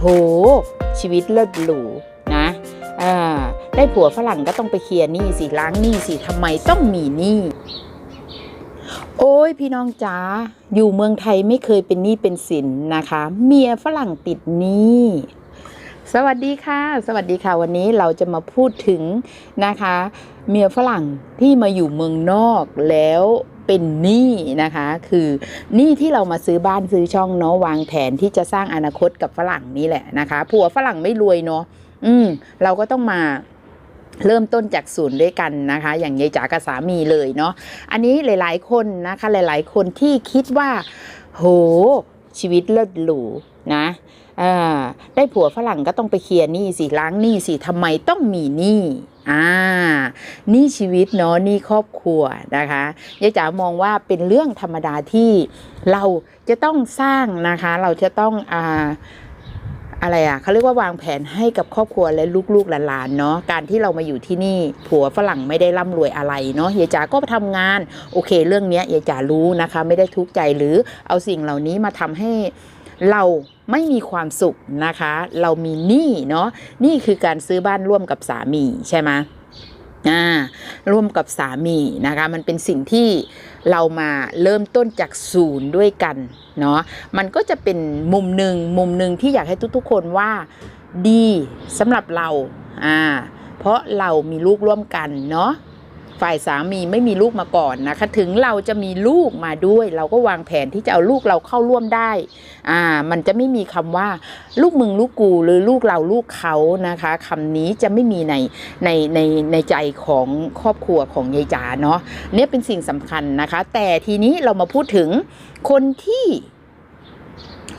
โห ชีวิตเลิศหรูนะได้ผัวฝรั่งก็ต้องไปเคลียร์หนี้สิล้างหนี้สิทำไมต้องมีหนี้โอ้ยพี่น้องจ๋าอยู่เมืองไทยไม่เคยเป็นหนี้เป็นสินนะคะ เมียฝรั่งติดหนี้สวัสดีค่ะ สวัสดีค่ะ วันนี้เราจะมาพูดถึงนะคะ เมียฝรั่งที่มาอยู่เมืองนอกแล้ว เป็นหนี้นะคะ คือหนี้ที่เรามาซื้อบ้านซื้อช่องเนาะวางแผนที่จะสร้างอนาคตกับฝรั่งนี่แหละนะคะผัวฝรั่งไม่รวยเนาะอืม เราก็ต้องมาเริ่มต้นจากศูนย์ด้วยกันนะคะ อย่างยายจ๋ากับสามีเลยเนาะอันนี้หลาย ๆ คนนะคะ หลาย ๆ คนที่คิดว่า โหชีวิตเลิศหรูนะ อ่าได้ผัวฝรั่งก็ต้องไปเคลียร์หนี้สิล้างหนี้สิทำไมต้องมีหนี้อ่านี้ชีวิตเนาะนี้ครอบครัวนะคะยายจ๋ามองว่าเป็นเรื่องธรรมดาที่เราจะต้องสร้างนะคะ เราจะต้องอ่าอะไรอะเขาเรียกว่าวางแผนให้กับครอบครัวและลูกๆหลานๆเนาะการที่เรามาอยู่ที่นี่ผัวฝรั่งไม่ได้ร่ำรวยอะไรเนาะยายจ๋าก็ทำงาน โอเค เรื่องเนี้ยยายจ๋ารู้นะคะ ไม่ได้ทุกข์ใจหรือเอาสิ่งเหล่านี้มาทำให้ เราไม่มีความสุขนะคะ เรามีหนี้เนาะนี่คือการซื้อบ้านร่วมกับสามีใช่ไหมอ่าร่วมกับสามีนะคะ มันเป็นสิ่งที่เรามาเริ่มต้นจากศูนย์ด้วยกันเนาะมันก็จะเป็นมุมหนึ่งมุมหนึ่งที่อยากให้ทุกๆคนว่าดีสำหรับเราอ่าเพราะเรามีลูกร่วมกันเนาะ ฝ่ายสามีไม่มีลูกมาก่อนนะคะ ถึงเราจะมีลูกมาด้วย เราก็วางแผนที่จะเอาลูกเราเข้าร่วมได้อ่ามันจะไม่มีคำว่า ลูกมึงลูกกูหรือลูกเราลูกเขานะคะคำนี้จะไม่มีในในในในใจของครอบครัวของยายจ๋าเนาะเนี่ยเป็นสิ่งสำคัญนะคะ แต่ทีนี้เรามาพูดถึงคนที่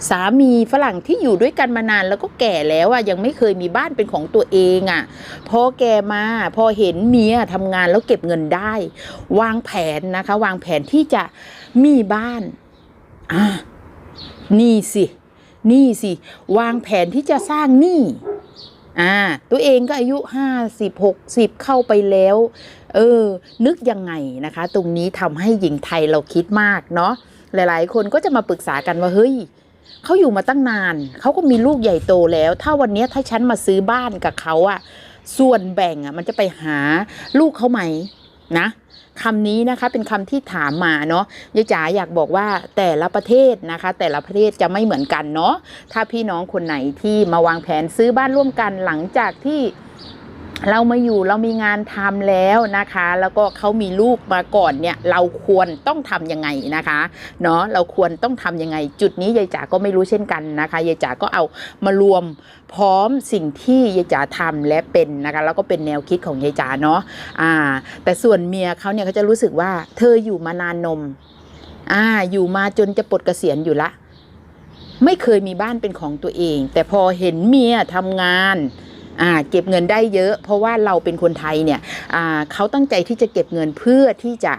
สามีฝรั่งที่อยู่ด้วยกันมานานแล้วก็แก่แล้วอะยังไม่เคยมีบ้านเป็นของตัวเองอะพอแกมาพอเห็นเมียทำงานแล้วเก็บเงินได้ วางแผนนะคะ วางแผนที่จะมีบ้านอะนี่สินี่สิวางแผนที่จะสร้างหนี้อ่าตัวเองก็อายุห้าสิบหกสิบเข้าไปแล้ว เออ นึกยังไงนะคะ ตรงนี้ทำให้หญิงไทยเราคิดมากเนาะหลายๆ คนก็จะมาปรึกษากันว่าเฮ้ย เขาอยู่มาตั้งนาน เขาก็มีลูกใหญ่โตแล้ว ถ้าวันนี้ถ้าฉันมาซื้อบ้านกับเขาอะส่วนแบ่งอะมันจะไปหาลูกเขาไหมนะคำนี้นะคะเป็นคำที่ถามมาเนาะยายจ๋าอยากบอกว่าแต่ละประเทศนะคะ แต่ละประเทศจะไม่เหมือนกันเนาะถ้าพี่น้องคนไหนที่มาวางแผนซื้อบ้านร่วมกันหลังจากที่ เรามาอยู่เรามีงานทำแล้วนะคะ แล้วก็เขามีลูกมาก่อนเนี่ย เราควรต้องทำยังไงนะคะเนาะเราควรต้องทำยังไง จุดนี้ยายจ๋าก็ไม่รู้เช่นกันนะคะยายจ๋าก็เอามารวมพร้อมสิ่งที่ยายจ๋าทำและเป็นนะคะ แล้วก็เป็นแนวคิดของยายจ๋าเนาะอ่า แต่ส่วนเมียเขาเนี่ยเขาจะรู้สึกว่า เธออยู่มานานนม อ่า อยู่มาจนจะปลดเกษียณอยู่ละ ไม่เคยมีบ้านเป็นของตัวเอง แต่พอเห็นเมียทำงาน เก็บเงินได้เยอะ เพราะว่าเราเป็นคนไทยเนี่ยอ่าเขาตั้งใจที่จะเก็บเงินเพื่อที่จะ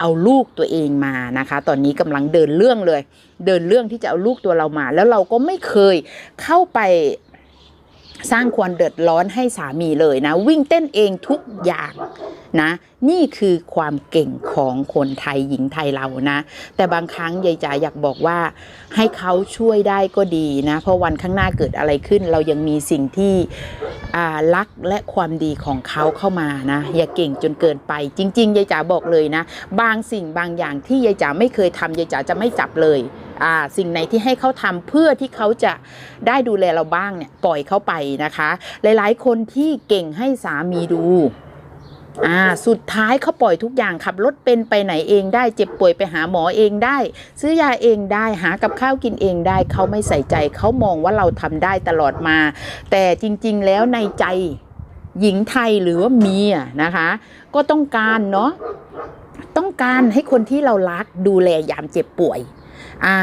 เอาลูกตัวเองมานะคะ ตอนนี้กำลังเดินเรื่องเลย เดินเรื่องที่จะเอาลูกตัวเรามา แล้วเราก็ไม่เคยเข้าไป สร้างความเดือดร้อนให้สามีเลยนะ วิ่งเต้นเองทุกอย่างนะ นี่คือความเก่งของคนไทยหญิงไทยเรานะ แต่บางครั้งยายจ๋าอยากบอกว่า ให้เขาช่วยได้ก็ดีนะ เพราะวันข้างหน้าเกิดอะไรขึ้น เรายังมีสิ่งที่รักและความดีของเขาเข้ามานะ อย่าเก่งจนเกินไป จริงๆยายจ๋าบอกเลยนะ บางสิ่งบางอย่างที่ยายจ๋าไม่เคยทำยายจ๋าจะไม่จับเลย สิ่งไหนที่ให้เขาทำเพื่อที่เขาจะได้ดูแลเราบ้างเนี่ยปล่อยเขาไปนะคะ หลายๆ คนที่เก่งให้สามีดูอ่าสุดท้ายเขาปล่อยทุกอย่างขับรถเป็นไปไหนเองได้เจ็บป่วยไปหาหมอเองได้ ซื้อยาเองได้หากับข้าวกินเองได้เขาไม่ใส่ใจเขามองว่าเราทำได้ตลอดมา แต่จริงๆแล้วในใจหญิงไทยหรือว่าเมียนะคะ ก็ต้องการเนาะต้องการให้คนที่เรารักดูแลยามเจ็บป่วย อ่า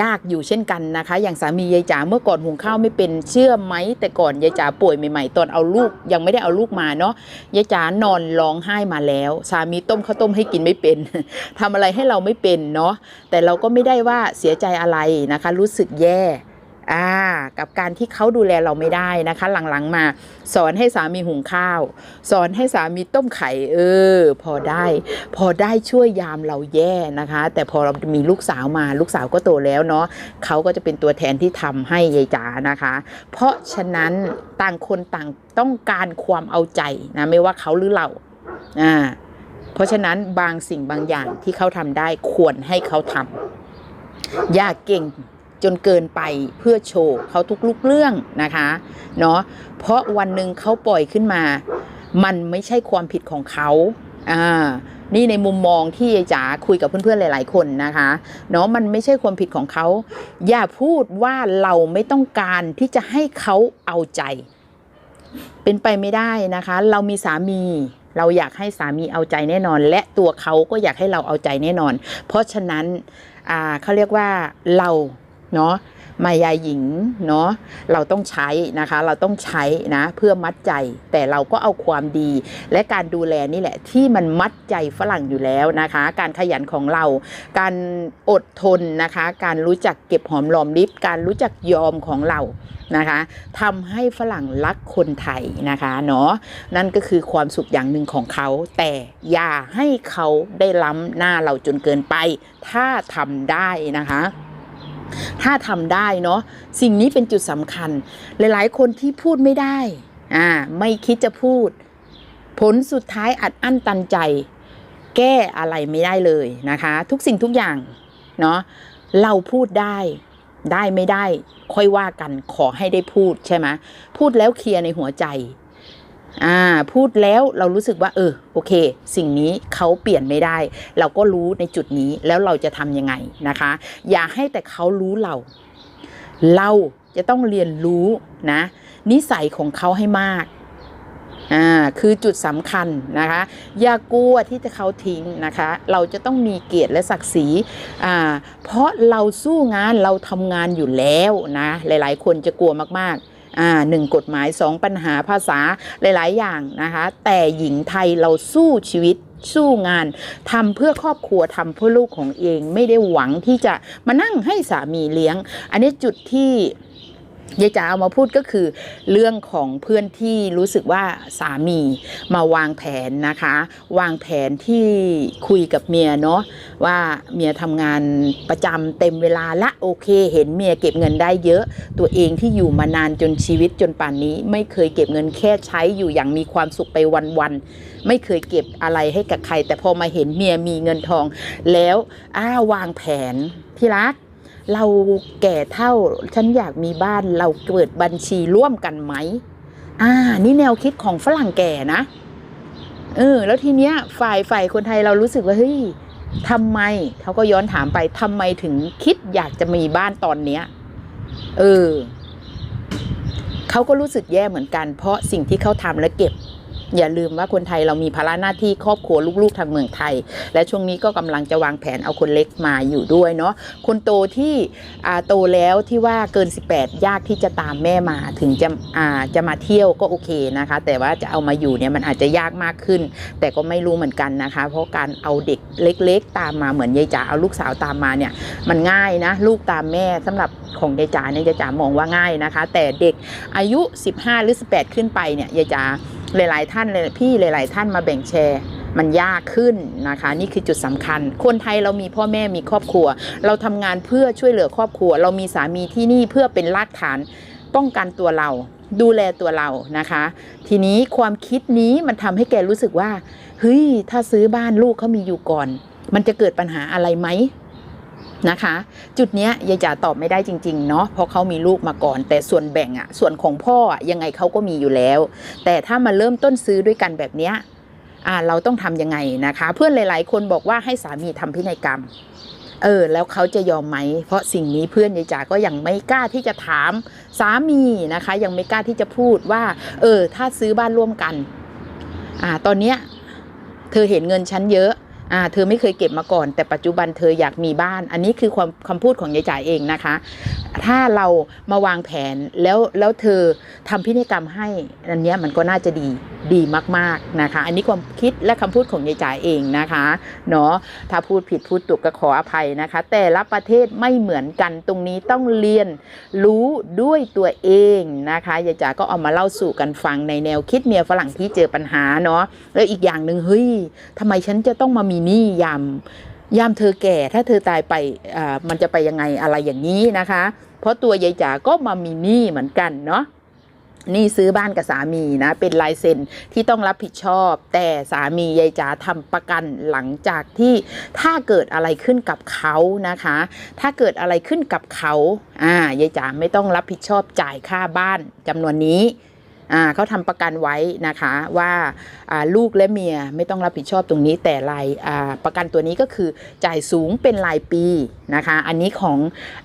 ยากอยู่เช่นกันนะคะ อย่างสามียายจ๋าเมื่อก่อนหุงข้าวไม่เป็นเชื่อไหมแต่ก่อนยายจ๋าป่วยใหม่ๆ ตอนเอาลูกยังไม่ได้เอาลูกมาเนาะยายจ๋านอนร้องไห้มาแล้ว สามีต้มข้าวต้มให้กินไม่เป็นทำอะไรให้เราไม่เป็นเนาะแต่เราก็ไม่ได้ว่าเสียใจอะไรนะคะ รู้สึกแย่ อ่ากับการที่เขาดูแลเราไม่ได้นะคะ หลังๆมา สอนให้สามีหุงข้าว สอนให้สามีต้มไข่เออ พอได้ พอได้ช่วยยามเราแย่นะคะ แต่พอเรามีลูกสาวมาลูกสาวก็โตแล้วเนาะเขาก็จะเป็นตัวแทนที่ทำให้ยายจ๋านะคะ เพราะฉะนั้นต่างคนต่างต้องการความเอาใจนะไม่ว่าเขาหรือเราอ่าเพราะฉะนั้นบางสิ่งบางอย่างที่เขาทำได้ควรให้เขาทำอย่าเก่ง จนเกินไปเพื่อโชว์เขาทุกลุกเรื่องนะคะเนาะเพราะวันหนึ่งเขาปล่อยขึ้นมา มันไม่ใช่ความผิดของเขาอ่านี่ในมุมมองที่ยายจ๋าคุยกับเพื่อนๆหลาย ๆ คนนะคะเนาะมันไม่ใช่ความผิดของเขา อย่าพูดว่าเราไม่ต้องการที่จะให้เขาเอาใจ เป็นไปไม่ได้นะคะ เรามีสามีเราอยากให้สามีเอาใจแน่นอน และตัวเขาก็อยากให้เราเอาใจแน่นอน เพราะฉะนั้นอ่าเขาเรียกว่าเรา เนาะมายาหญิงเนาะเราต้องใช้นะคะ เราต้องใช้นะเพื่อมัดใจ แต่เราก็เอาความดี และการดูแลนี่แหละ ที่มันมัดใจฝรั่งอยู่แล้วนะคะ การขยันของเรา การอดทนนะคะ การรู้จักเก็บหอมรอมริบการรู้จักยอมของเรานะคะทำให้ฝรั่งรักคนไทยนะคะเนาะนั่นก็คือความสุขอย่างหนึ่งของเขา แต่อย่าให้เขาได้ล้ำหน้าเราจนเกินไป ถ้าทำได้นะคะ ถ้าทำได้เนาะสิ่งนี้เป็นจุดสำคัญ หลายๆ คนที่พูดไม่ได้อ่าไม่คิดจะพูด ผลสุดท้ายอัดอั้นตันใจ แก้อะไรไม่ได้เลยนะคะ ทุกสิ่งทุกอย่างเนาะเราพูดได้ได้ไม่ได้ ค่อยว่ากันขอให้ได้พูดใช่ไหมพูดแล้วเคลียร์ในหัวใจ อ่าพูดแล้วเรารู้สึกว่าเออโอเค สิ่งนี้เขาเปลี่ยนไม่ได้ เราก็รู้ในจุดนี้แล้วเราจะทำยังไงนะคะ อย่าให้แต่เขารู้เรา เราจะต้องเรียนรู้นะนิสัยของเขาให้มากอ่าคือจุดสำคัญนะคะ อย่ากลัวที่จะเขาทิ้งนะคะ เราจะต้องมีเกียรติและศักดิ์ศรีอ่าเพราะเราสู้งานเราทำงานอยู่แล้วนะหลายๆ คนจะกลัวมากๆ อ่าหนึ่งกฎหมายสองปัญหาภาษาหลาย ๆ อย่างนะคะ แต่หญิงไทยเราสู้ชีวิตสู้งานทำเพื่อครอบครัวทำเพื่อลูกของเอง ไม่ได้หวังที่จะมานั่งให้สามีเลี้ยง อันนี้จุดที่ ยายจ๋าเอามาพูดก็คือเรื่องของเพื่อนที่รู้สึกว่าสามีมาวางแผนนะคะ วางแผนที่คุยกับเมียเนาะว่าเมียทำงานประจำเต็มเวลาละโอเค เห็นเมียเก็บเงินได้เยอะ ตัวเองที่อยู่มานานจนชีวิตจนป่านนี้ ไม่เคยเก็บเงินแค่ใช้อยู่อย่างมีความสุขไปวันๆไม่เคยเก็บอะไรให้กับใคร แต่พอมาเห็นเมียมีเงินทอง แล้วอ้าวางแผนที่รัก เราแก่เท่าฉันอยากมีบ้านเราเปิดบัญชีร่วมกันไหมอ่า นี่แนวคิดของฝรั่งแก่นะ เออ แล้วทีเนี้ย ฝ่ายฝ่ายคนไทยเรารู้สึกว่าเฮ้ยทำไมเขาก็ย้อนถามไปทำไมถึงคิดอยากจะมีบ้านตอนเนี้ย เออเขาก็รู้สึกแย่เหมือนกัน เพราะสิ่งที่เขาทำและเก็บ อย่าลืมว่าคนไทยเรามีภาระหน้าที่ครอบครัวลูกๆทางเมืองไทย และช่วงนี้ก็กำลังจะวางแผนเอาคนเล็กมาอยู่ด้วยเนาะคนโตที่โตแล้วที่ว่าเกิน 18 ยากที่จะตามแม่มาถึงจะจะมาเที่ยวก็โอเคนะคะ แต่ว่าจะเอามาอยู่เนี่ยมันอาจจะยากมากขึ้น แต่ก็ไม่รู้เหมือนกันนะคะ เพราะการเอาเด็กเล็กๆ ตามมาเหมือนยายจ๋าเอาลูกสาวตามมาเนี่ยมันง่ายนะลูกตามแม่สำหรับของยายจ๋าเนี่ยยายจ๋ามองว่าง่ายนะคะ แต่เด็กอายุ 15 หรือ 18 ขึ้นไปเนี่ยยายจ๋า หลาย ๆ ท่านเลยพี่หลาย ๆ ท่านมาแบ่งแชร์มันยากขึ้นนะคะ นี่คือจุดสำคัญ คนไทยเรามีพ่อแม่มีครอบครัว เราทำงานเพื่อช่วยเหลือครอบครัว เรามีสามีที่นี่เพื่อเป็นรากฐานป้องกันตัวเรา ดูแลตัวเรานะคะ ทีนี้ความคิดนี้มันทำให้แกรู้สึกว่าเฮ้ยถ้าซื้อบ้านลูกเขามีอยู่ก่อน มันจะเกิดปัญหาอะไรไหม นะคะ จุดเนี้ยยายจ๋าตอบไม่ได้จริงๆเนาะเพราะเขามีลูกมาก่อน แต่ส่วนแบ่งอะส่วนของพ่อยังไงเขาก็มีอยู่แล้ว แต่ถ้ามาเริ่มต้นซื้อด้วยกันแบบเนี้ยเราต้องทำยังไงนะคะ เพื่อนหลาย ๆ คนบอกว่าให้สามีทำพินัยกรรมเออแล้วเขาจะยอมไหม เพราะสิ่งนี้เพื่อนยายจ๋าก็ยังไม่กล้าที่จะถามสามีนะคะ ยังไม่กล้าที่จะพูดว่า เออ ถ้าซื้อบ้านร่วมกัน อ่า ตอนเนี้ย เธอเห็นเงินฉันเยอะ อ่าเธอไม่เคยเก็บมาก่อน แต่ปัจจุบันเธออยากมีบ้าน อันนี้คือความคำพูดของยายจ๋าเองนะคะ ถ้าเรามาวางแผนแล้วแล้วเธอทำพินัยกรรมให้อันนี้มันก็น่าจะดีดีมากๆนะคะ อันนี้ความคิดและคำพูดของยายจ๋าเองนะคะเนาะถ้าพูดผิดพูดถูกก็ขออภัยนะคะ แต่ละประเทศไม่เหมือนกันตรงนี้ต้องเรียนรู้ด้วยตัวเองนะคะยายจ๋าก็เอามาเล่าสู่กันฟังในแนวคิดเมียฝรั่งที่เจอปัญหาเนาะแล้วอีกอย่างหนึ่งเฮ้ยทำไมฉันจะต้องมามีหนี้ยามยามเธอแก่ถ้าเธอตายไปอ่ามันจะไปยังไงอะไรอย่างนี้นะคะ เพราะตัวยายจ๋าก็มามีหนี้เหมือนกันเนาะหนี่ซื้อบ้านกับสามีนะ เป็นลายเซ็นที่ต้องรับผิดชอบ แต่สามียายจ๋าทำประกันหลังจากที่ถ้าเกิดอะไรขึ้นกับเขานะคะ ถ้าเกิดอะไรขึ้นกับเขาอ่ายายจ๋าไม่ต้องรับผิดชอบจ่ายค่าบ้านจำนวนนี้ อ่าเขาทำประกันไว้นะคะว่าาลูกและเมียไม่ต้องรับผิดชอบตรงนี้ แต่รายาประกันตัวนี้ก็คือจ่ายสูงเป็นรายปีนะคะ อันนี้ของ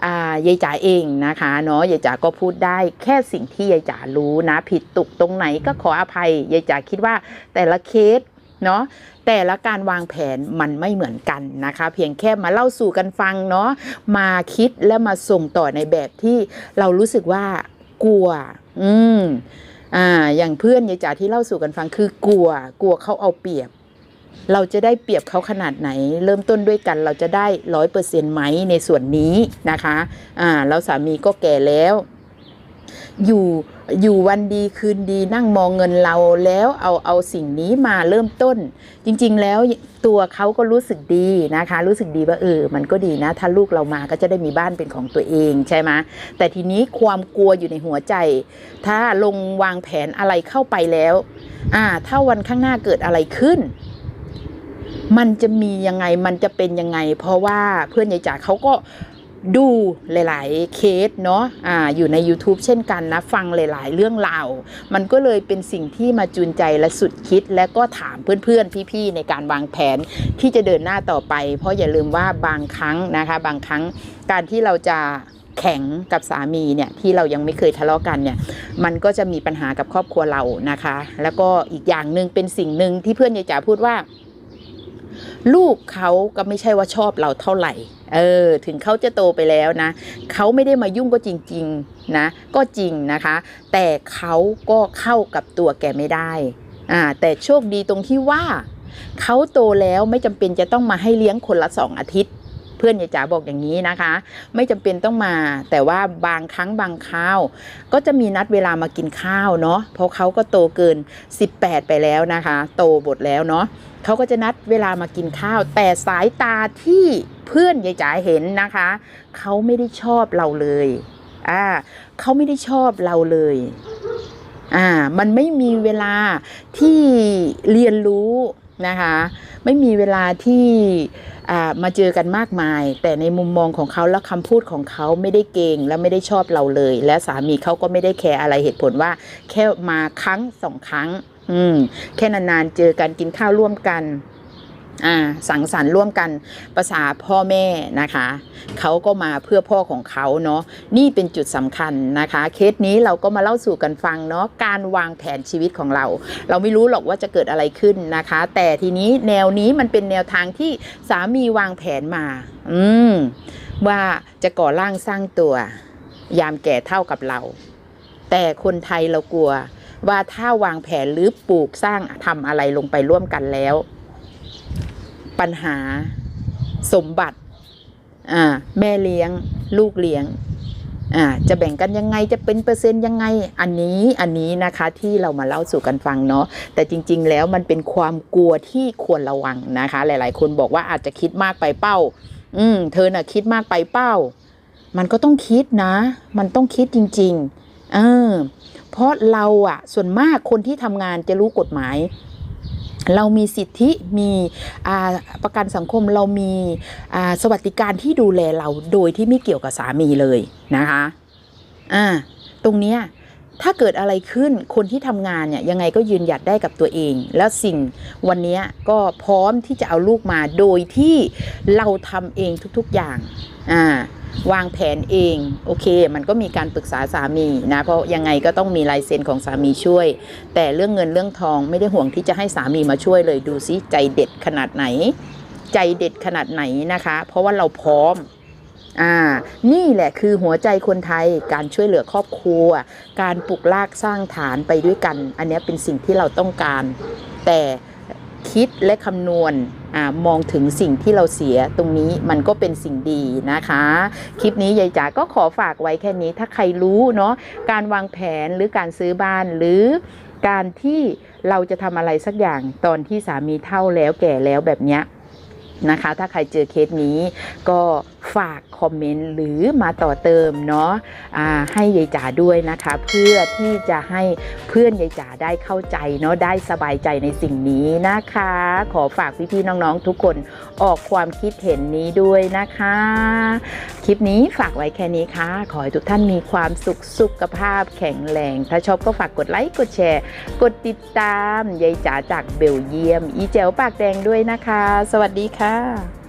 อายายจ๋าเองนะคะเนาะยายจ๋าก็พูดได้แค่สิ่งที่ยายจ๋ารู้นะผิดตุกตรงไหนก็ขออภัยยายจ๋าคิดว่าแต่ละเคสเนาะแต่ละการวางแผนมันไม่เหมือนกันนะคะ เพียงแค่มาเล่าสู่กันฟังเนาะมาคิดและมาส่งต่อในแบบที่เรารู้สึกว่ากลัว อืม อ่า อย่างเพื่อนยายจ๋าที่เล่าสู่กันฟังคือกลัว กลัวเขาเอาเปรียบ เราจะได้เปรียบเขาขนาดไหน เริ่มต้นด้วยกันเราจะได้ร้อยเปอร์เซ็นต์ไหมในส่วนนี้นะคะ อ่าแล้วสามีก็แก่แล้ว อยู่อยู่วันดีคืนดีนั่งมองเงินเราแล้วเอาเอาสิ่งนี้มาเริ่มต้น จริง ๆ แล้วตัวเขาก็รู้สึกดีนะคะ รู้สึกดีว่าเออมันก็ดีนะ ถ้าลูกเรามาก็จะได้มีบ้านเป็นของตัวเองใช่ไหมแต่ทีนี้ความกลัวอยู่ในหัวใจ ถ้าลงวางแผนอะไรเข้าไปแล้วอ่าถ้าวันข้างหน้าเกิดอะไรขึ้นมันจะมียังไงมันจะเป็นยังไง เพราะว่าเพื่อนยายจ๋าเขาก็ ดูหลาย ๆ เคสเนาะอ่าอยู่ใน YouTube เช่นกันนะ ฟังหลาย ๆ เรื่องราว มันก็เลยเป็นสิ่งที่มาจูนใจและสุดคิด และก็ถามเพื่อน ๆ พี่ ๆ ในการวางแผนที่จะเดินหน้าต่อไป เพราะอย่าลืมว่าบางครั้งนะคะ บางครั้งการที่เราจะแข็งกับสามีเนี่ยที่เรายังไม่เคยทะเลาะกันเนี่ยมันก็จะมีปัญหากับครอบครัวเรานะคะ แล้วก็อีกอย่างหนึ่งเป็นสิ่งหนึ่งที่เพื่อนยายจ๋าพูดว่า ลูกเขาก็ไม่ใช่ว่าชอบเราเท่าไหร่ เออถึงเขาจะโตไปแล้วนะเขาไม่ได้มายุ่งก็จริงๆนะก็จริงนะคะ แต่เขาก็เข้ากับตัวแกไม่ได้อ่าแต่โชคดีตรงที่ว่าเขาโตแล้วไม่จำเป็นจะต้องมาให้เลี้ยงคนละสองอาทิตย์ เพื่อนยายจ๋าบอกอย่างนี้นะคะ ไม่จำเป็นต้องมา แต่ว่าบางครั้งบางคราว ก็จะมีนัดเวลามากินข้าวเนาะเพราะเขาก็โตเกิน 18 ไปแล้วนะคะ โตบทแล้วเนาะเขาก็จะนัดเวลามากินข้าว แต่สายตาที่เพื่อนยายจ๋าเห็นนะคะเขาไม่ได้ชอบเราเลยอ่าเขาไม่ได้ชอบเราเลยอ่ามันไม่มีเวลาที่เรียนรู้ นะคะ ไม่มีเวลาที่มาเจอกันมากมาย แต่ในมุมมองของเขาและคำพูดของเขาไม่ได้เก่งและไม่ได้ชอบเราเลย และสามีเขาก็ไม่ได้แคร์อะไรเหตุผลว่า แค่มาครั้งสองครั้ง อืมแค่นานๆเจอกันกินข้าวร่วมกัน อ่าสังสรรค์ร่วมกันภาษาพ่อแม่นะคะเขาก็มาเพื่อพ่อของเขาเนาะนี่เป็นจุดสำคัญนะคะ เคสนี้เราก็มาเล่าสู่กันฟังเนาะการวางแผนชีวิตของเรา เราไม่รู้หรอกว่าจะเกิดอะไรขึ้นนะคะ แต่ทีนี้แนวนี้มันเป็นแนวทางที่สามีวางแผนมา อืมว่าจะก่อร่างสร้างตัว ยามแก่เท่ากับเรา แต่คนไทยเรากลัวว่าถ้าวางแผนหรือปลูกสร้างทำอะไรลงไปร่วมกันแล้ว ปัญหา สมบัติอ่าแม่เลี้ยง ลูกเลี้ยงอ่าจะแบ่งกันยังไงจะเป็นเปอร์เซ็นต์ยังไงอันนี้อันนี้นะคะที่เรามาเล่าสู่กันฟังเนาะแต่จริง ๆ แล้วมันเป็นความกลัวที่ควรระวังนะคะ หลาย ๆ คนบอกว่าอาจจะคิดมากไปเป้า อืมเธอน่ะคิดมากไปเป้า มันก็ต้องคิดนะ มันต้องคิดจริง ๆ เออเพราะเราอะส่วนมากคนที่ทำงานจะรู้กฎหมาย เรามีสิทธิมีประกันสังคมเรามีสวัสดิการที่ดูแลเราโดยที่ไม่เกี่ยวกับสามีเลยนะคะอ่าตรงเนี้ยถ้าเกิดอะไรขึ้นคนที่ทำงานเนี่ยยังไงก็ยืนหยัดได้กับตัวเอง แล้วสิ่งวันนี้ก็พร้อมที่จะเอาลูกมาโดยที่เราทำเองทุกๆอย่างอ่า วางแผนเอง โอเค มันก็มีการปรึกษาสามีนะ เพราะยังไงก็ต้องมีลายเซ็นของสามีช่วย แต่เรื่องเงินเรื่องทองไม่ได้ห่วงที่จะให้สามีมาช่วยเลยดูซิใจเด็ดขนาดไหน ใจเด็ดขนาดไหนนะคะ เพราะว่าเราพร้อมอ่านี่แหละคือหัวใจคนไทยการช่วยเหลือครอบครัว การปลุกลากสร้างฐานไปด้วยกัน อันนี้เป็นสิ่งที่เราต้องการ แต่คิดและคำนวณ อมองถึงสิ่งที่เราเสียตรงนี้มันก็เป็นสิ่งดีนะคะ คลิปนี้ยายจ๋าก็ขอฝากไว้แค่นี้ถ้าใครรู้เนาะการวางแผนหรือการซื้อบ้านหรือการที่เราจะทำอะไรสักอย่างตอนที่สามีเท่าแล้วแก่แล้วแบบเนี้ยนะคะ ถ้าใครเจอเคสนี้ก็ ฝากคอมเมนต์หรือมาต่อเติมเนาะอ่าให้ยายจ๋าด้วยนะคะ เพื่อที่จะให้เพื่อนยายจ๋าได้เข้าใจเนาะได้สบายใจในสิ่งนี้นะคะ ขอฝากพี่ๆน้องๆทุกคนออกความคิดเห็นนี้ด้วยนะคะ คลิปนี้ฝากไว้แค่นี้ค่ะ ขอให้ทุกท่านมีความสุขสุขภาพแข็งแรงถ้าชอบก็ฝากกดไลค์กดแชร์ กดติดตามยายจ๋าจากเบลเยียม อีเจลปากแดงด้วยนะคะ สวัสดีค่ะ